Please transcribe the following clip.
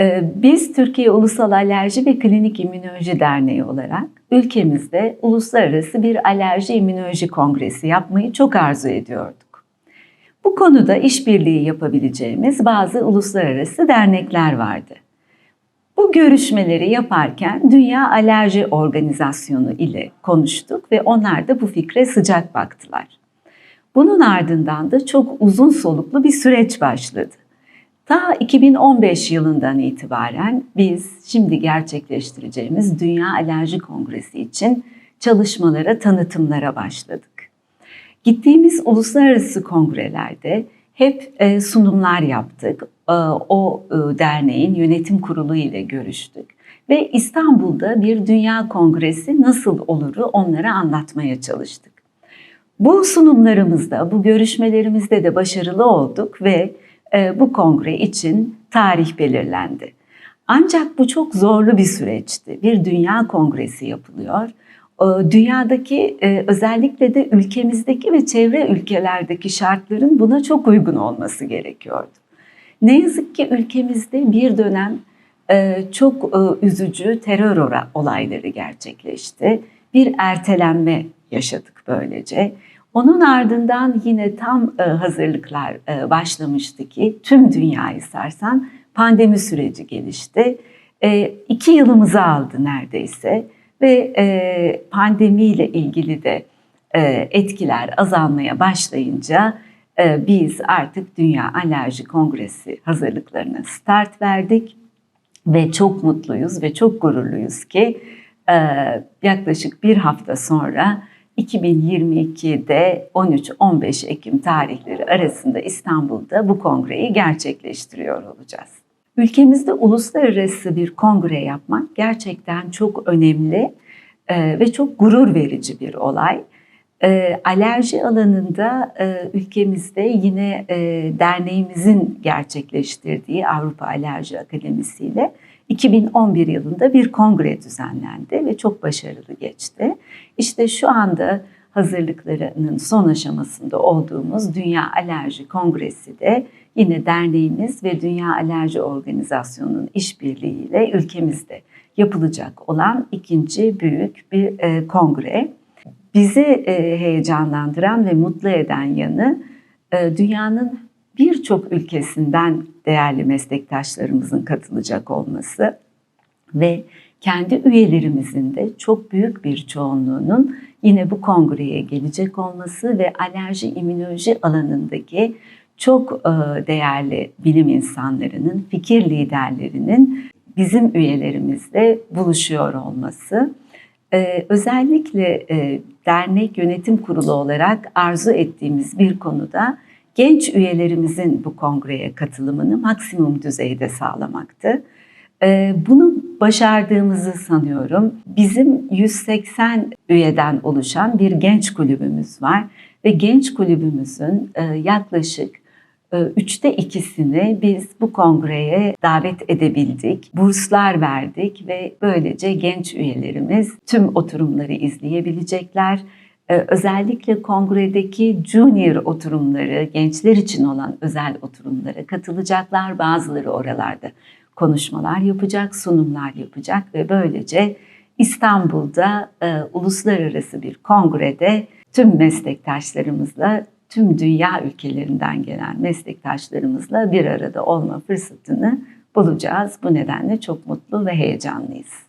Ee, Biz Türkiye Ulusal Alerji ve Klinik İmmünoloji Derneği olarak ülkemizde uluslararası bir alerji immünoloji kongresi yapmayı çok arzu ediyorduk. Bu konuda işbirliği yapabileceğimiz bazı uluslararası dernekler vardı. Bu görüşmeleri yaparken Dünya Alerji Organizasyonu ile konuştuk ve onlar da bu fikre sıcak baktılar. Bunun ardından da çok uzun soluklu bir süreç başladı. Ta 2015 yılından itibaren biz şimdi gerçekleştireceğimiz Dünya Alerji Kongresi için çalışmalara, tanıtımlara başladık. Gittiğimiz uluslararası kongrelerde hep e, sunumlar yaptık. E, O e, derneğin yönetim kurulu ile görüştük ve İstanbul'da bir dünya kongresi nasıl oluru onlara anlatmaya çalıştık. Bu sunumlarımızda, bu görüşmelerimizde de başarılı olduk ve bu kongre için tarih belirlendi. Ancak bu çok zorlu bir süreçti. Bir dünya kongresi yapılıyor. E, Dünyadaki e, özellikle de ülkemizdeki ve çevre ülkelerdeki şartların buna çok uygun olması gerekiyordu. Ne yazık ki ülkemizde bir dönem e, çok e, üzücü terör olayları gerçekleşti. Bir ertelenme yaşadık böylece. Onun ardından yine tam e, hazırlıklar e, başlamıştı ki tüm dünyayı sarsan pandemi süreci gelişti. E, iki yılımızı aldı neredeyse ve pandemiyle ilgili de etkiler azalmaya başlayınca biz artık Dünya Alerji Kongresi hazırlıklarına start verdik ve çok mutluyuz ve çok gururluyuz ki yaklaşık bir hafta sonra 2022'de 13-15 Ekim tarihleri arasında İstanbul'da bu kongreyi gerçekleştiriyor olacağız. Ülkemizde uluslararası bir kongre yapmak gerçekten çok önemli e, ve çok gurur verici bir olay. E, alerji alanında e, ülkemizde yine derneğimizin gerçekleştirdiği Avrupa Alerji Akademisi ile 2011 yılında bir kongre düzenlendi ve çok başarılı geçti. İşte şu anda hazırlıklarının son aşamasında olduğumuz Dünya Alerji Kongresi de yine derneğimiz ve Dünya Alerji Organizasyonu'nun işbirliğiyle ülkemizde yapılacak olan ikinci büyük bir e, kongre. Bizi e, heyecanlandıran ve mutlu eden yanı e, dünyanın birçok ülkesinden değerli meslektaşlarımızın katılacak olması ve kendi üyelerimizin de çok büyük bir çoğunluğunun yine bu kongreye gelecek olması ve alerji immünoloji alanındaki çok e, değerli bilim insanlarının, fikir liderlerinin bizim üyelerimizle buluşuyor olması. Ee, özellikle e, dernek yönetim kurulu olarak arzu ettiğimiz bir konuda genç üyelerimizin bu kongreye katılımını maksimum düzeyde sağlamaktı. Ee, bunu başardığımızı sanıyorum. Bizim 180 üyeden oluşan bir genç kulübümüz var ve genç kulübümüzün e, yaklaşık e, Üçte ikisini biz bu kongreye davet edebildik. Burslar verdik ve böylece genç üyelerimiz tüm oturumları izleyebilecekler. Ee, Özellikle kongredeki junior oturumları, gençler için olan özel oturumlara katılacaklar. Bazıları oralarda konuşmalar yapacak, sunumlar yapacak ve böylece İstanbul'da e, uluslararası bir kongrede tüm meslektaşlarımızla tüm dünya ülkelerinden gelen meslektaşlarımızla bir arada olma fırsatını bulacağız. Bu nedenle çok mutlu ve heyecanlıyız.